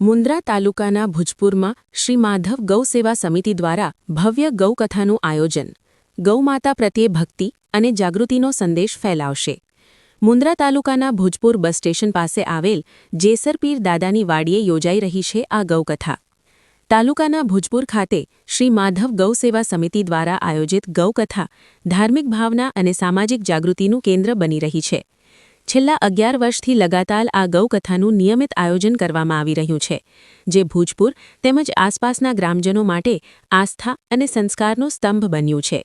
મુન્દ્રા તાલુકાના ભુજપુરમાં શ્રી માધવ ગૌ સેવા સમિતિ દ્વારા ભવ્ય ગૌકથાનું આયોજન, ગૌમાતા પ્રત્યે ભક્તિ અને જાગૃતિનો સંદેશ ફેલાવશે. મુન્દ્રા તાલુકાના ભુજપુર બસ સ્ટેશન પાસે આવેલ જેસરપીર દાદાની વાડીએ યોજાઈ રહી છે આ ગૌકથા. તાલુકાના ભુજપુર ખાતે શ્રી માધવ ગૌ સેવા સમિતિ દ્વારા આયોજિત ગૌકથા ધાર્મિક ભાવના અને સામાજિક જાગૃતિનું કેન્દ્ર બની રહી છે. છેલ્લા અગિયાર વર્ષથી લગાતાર આ ગૌકથાનું નિયમિત આયોજન કરવામાં આવી રહ્યું છે, જે ભૂજપુર તેમજ આસપાસના ગ્રામજનો માટે આસ્થા અને સંસ્કારનો સ્તંભ બન્યું છે.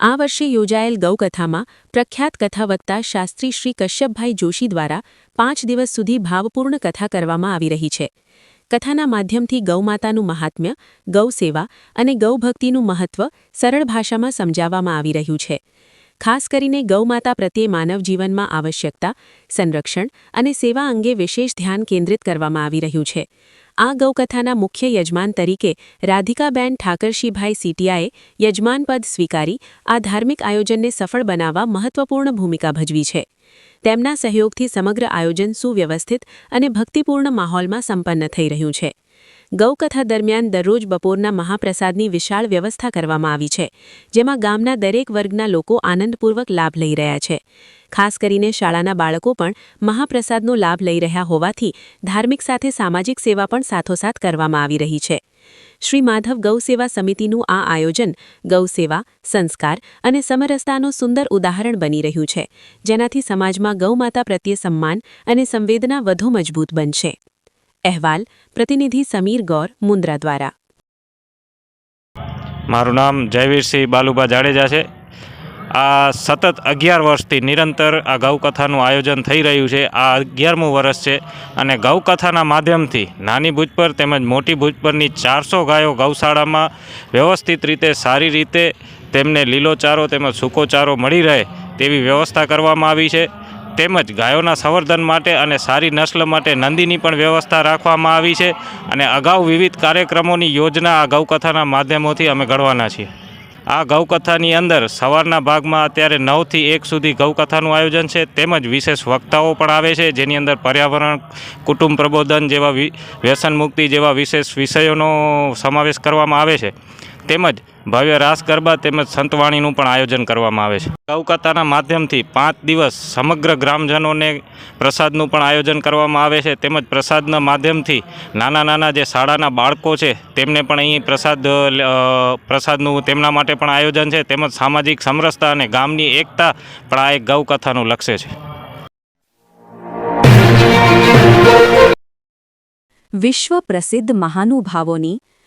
આ વર્ષે યોજાયેલ ગૌકથામાં પ્રખ્યાત કથાવક્તા શાસ્ત્રી શ્રી કશ્યપભાઈ જોશી દ્વારા પાંચ દિવસ સુધી ભાવપૂર્ણ કથા કરવામાં આવી રહી છે. કથાના માધ્યમથી ગૌમાતાનું મહાત્મ્ય, ગૌસેવા અને ગૌભક્તિનું મહત્વ સરળ ભાષામાં સમજાવવામાં આવી રહ્યું છે. ખાસ કરીને ગૌમાતા પ્રત્યે માનવ જીવનમાં આવશ્યકતા, સંરક્ષણ અને સેવા અંગે વિશેષ ધ્યાન કેન્દ્રિત કરવામાં આવી રહ્યું છે. આ ગૌકથાના મુખ્ય યજમાન તરીકે રાધિકાબેન ઠાકરશીભાઈ સીટિયાએ યજમાનપદ સ્વીકારી આ ધાર્મિક આયોજનને સફળ બનાવવા મહત્વપૂર્ણ ભૂમિકા ભજવી છે. તેમના સહયોગથી સમગ્ર આયોજન સુવ્યવસ્થિત અને ભક્તિપૂર્ણ માહોલમાં સંપન્ન થઈ રહ્યું છે. ગૌકથા દરમિયાન દરરોજ બપોરના મહાપ્રસાદની વિશાળ વ્યવસ્થા કરવામાં આવી છે, જેમાં ગામના દરેક વર્ગના લોકો આનંદપૂર્વક લાભ લઈ રહ્યા છે. ખાસ કરીને શાળાના બાળકો પણ મહાપ્રસાદનો લાભ લઈ રહ્યા હોવાથી ધાર્મિક સાથે સામાજિક સેવા પણ સાથોસાથ કરવામાં આવી રહી છે. શ્રી માધવ ગૌસેવા સમિતિનું આ આયોજન ગૌસેવા સંસ્કાર અને સમરસતાનું સુંદર ઉદાહરણ બની રહ્યું છે, જેનાથી સમાજમાં ગૌમાતા પ્રત્યે સન્માન અને સંવેદના વધુ મજબૂત બનશે. અહેવાલ પ્રતિનિધિ સમીર ગૌર મુન્દ્રા દ્વારા. મારું નામ જયવીરસિંહ બાલુબા જાડેજા છે. આ સતત અગિયાર વર્ષથી નિરંતર આ ગૌકથાનું આયોજન થઈ રહ્યું છે. આ અગિયારમું વર્ષ છે અને ગૌકથાના માધ્યમથી નાની ભુજપર તેમજ મોટી ભુજપરની ચારસો ગાયો ગૌશાળામાં વ્યવસ્થિત રીતે, સારી રીતે તેમને લીલો ચારો તેમજ સૂકો ચારો મળી રહે તેવી વ્યવસ્થા કરવામાં આવી છે. તેમજ ગાયોના સંવર્ધન માટે અને સારી નસ્લ માટે નંદીની પણ વ્યવસ્થા રાખવામાં આવી છે અને અગાઉ વિવિધ કાર્યક્રમોની યોજના આ ગૌકથાના માધ્યમોથી અમે ઘડવાના છીએ. આ ગૌકથાની અંદર સવારના ભાગમાં અત્યારે નવથી એક સુધી ગૌકથાનું આયોજન છે, તેમજ વિશેષ વક્તાઓ પણ આવે છે, જેની અંદર પર્યાવરણ, કુટુંબ પ્રબોધન જેવા વ્યસન મુક્તિ જેવા વિશેષ વિષયોનો સમાવેશ કરવામાં આવે છે. તેમજ ભવ્ય રાસ ગરબા તેમજ સંતવાણીનું પણ આયોજન કરવામાં આવે છે. ગૌકથાના માધ્યમથી પાંચ દિવસ સમગ્ર ગ્રામજનોને પ્રસાદનું પણ આયોજન કરવામાં આવે છે. તેમજ પ્રસાદના માધ્યમથી નાના નાના જે શાળાના બાળકો છે, તેમને પણ અહીં પ્રસાદ પ્રસાદનું તેમના માટે પણ આયોજન છે. તેમજ સામાજિક સમરસતા અને ગામની એકતા પણ આ એક ગૌકથાનું લક્ષ્ય છે. વિશ્વ પ્રસિદ્ધ મહાનુભાવોની